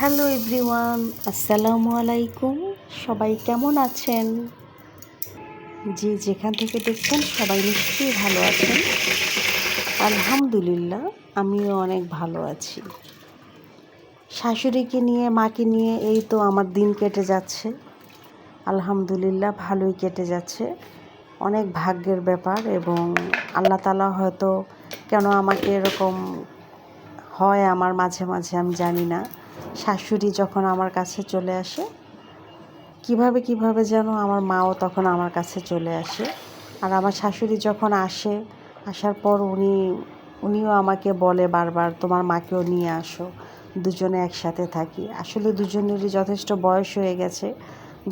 Hello everyone, আসসালামু আলাইকুম। সবাই কেমন আছেন? যে যেখান থেকে দেখছেন, সবাই নিশ্চয়ই ভালো আছেন। আলহামদুলিল্লাহ, আমিও অনেক ভালো আছি। শাশুড়িকে নিয়ে, মাকে নিয়ে এই তো আমার দিন কেটে যাচ্ছে। আলহামদুলিল্লাহ, ভালোই কেটে যাচ্ছে। অনেক ভাগ্যের ব্যাপার এবং আল্লাহ তালা হয়তো কেন আমাকে এরকম হয় আমার মাঝে মাঝে, আমি জানি না। শাশুড়ি যখন আমার কাছে চলে আসে, কীভাবে কীভাবে যেন আমার মাও তখন আমার কাছে চলে আসে। আর আমার শাশুড়ি যখন আসে, আসার পর উনি, উনিও আমাকে বলে বারবার, তোমার মাকেও নিয়ে আসো, দুজনে একসাথে থাকি। আসলে দুজনেরই যথেষ্ট বয়স হয়ে গেছে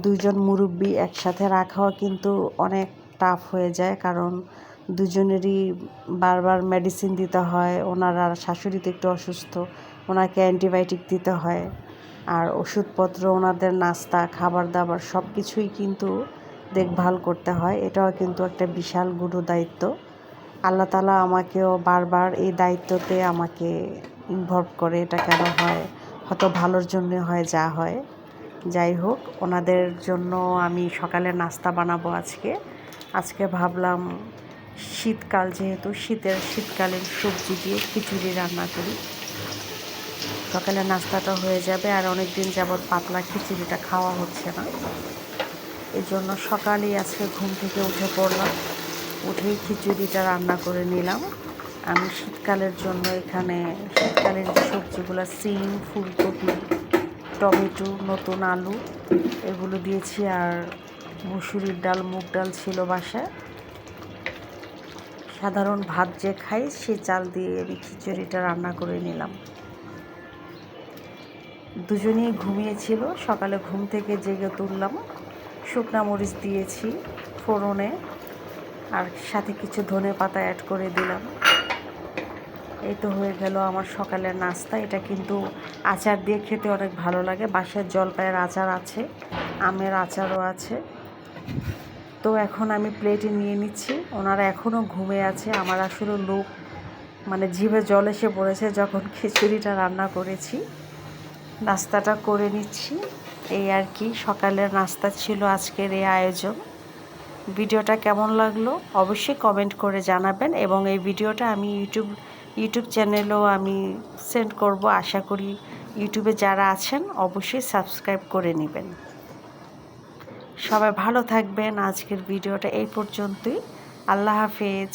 দুজন মুরব্বী একসাথে রাখাও কিন্তু অনেক টাফ হয়ে যায়, কারণ দুজনেরই বারবার মেডিসিন দিতে হয়, ওনারা, শাশুড়ি তো একটু অসুস্থ। ওনাকে অ্যান্টিবায়োটিক দিতে হয়। আর ওষুধপত্র, ওনাদের নাস্তা খাবার দাবার সব কিছুই কিন্তু দেখভাল করতে হয়। এটাও কিন্তু একটা বিশাল গুরু দায়িত্ব। আল্লাহ তালা আমাকেও বারবার এই দায়িত্বতে আমাকে ইনভলভ করে এটা কেন হয় হয়তো ভালোর জন্য হয়, যা হয়। যাই হোক, ওনাদের জন্য আমি সকালে নাস্তা বানাবো আজকে। আজকে ভাবলাম শীতকাল, যেহেতু শীতের শীতকালীন সবজি দিয়ে খিচুড়ি রান্না করি। সকালে নাস্তাটা হয়ে যাবে আর অনেক দিন যাবৎ পাতলা খিচুড়িটা খাওয়া হচ্ছে না। এই জন্য সকালেই আজকে ঘুম থেকে উঠে পড়লাম। উঠেই খিচুড়িটা রান্না করে নিলাম। আমি শীতকালের জন্য এখানে, শীতকালের যে সবজিগুলো, সিম, ফুলকপি, টমেটো, নতুন আলু, এগুলো দিয়েছি আর মুসুরির ডাল, মুগ ডাল ছিল বাসায়। সাধারণ ভাত যে খাই, সে চাল দিয়ে আমি খিচুড়িটা রান্না করে নিলাম। দুজনেই ঘুমিয়েছিল সকালে ঘুম থেকে জেগে তুললাম। শুকনা মরিচ দিয়েছি ফোড়নে আর সাথে কিছু ধনে পাতা অ্যাড করে দিলাম। এই তো হয়ে গেল আমার সকালের নাস্তা। এটা কিন্তু আচার দিয়ে খেতে অনেক ভালো লাগে। বাসায় জলপাইয়ের আচার আছে, আমের আচারও আছে। তো এখন আমি প্লেটে নিয়ে নিচ্ছি। ওনারা এখনও ঘুমে আছে। আমার আসলে লোক মানে জিভে জল এসে পড়েছে যখন খিচুড়িটা রান্না করেছি। নাস্তাটা করে নিচ্ছি। এই আর কি, সকালের নাস্তা ছিল আজকের এই আয়োজন। ভিডিওটা কেমন লাগল অবশ্যই কমেন্ট করে জানাবেন এবং এই ভিডিওটা আমি ইউটিউব ইউটিউব চ্যানেলেও আমি সেন্ড করব। আশা করি ইউটিউবে যারা আছেন অবশ্যই সাবস্ক্রাইব করে নেবেন। সবাই ভালো থাকবেন। আজকের ভিডিওটা এই পর্যন্তই। আল্লাহ হাফেজ।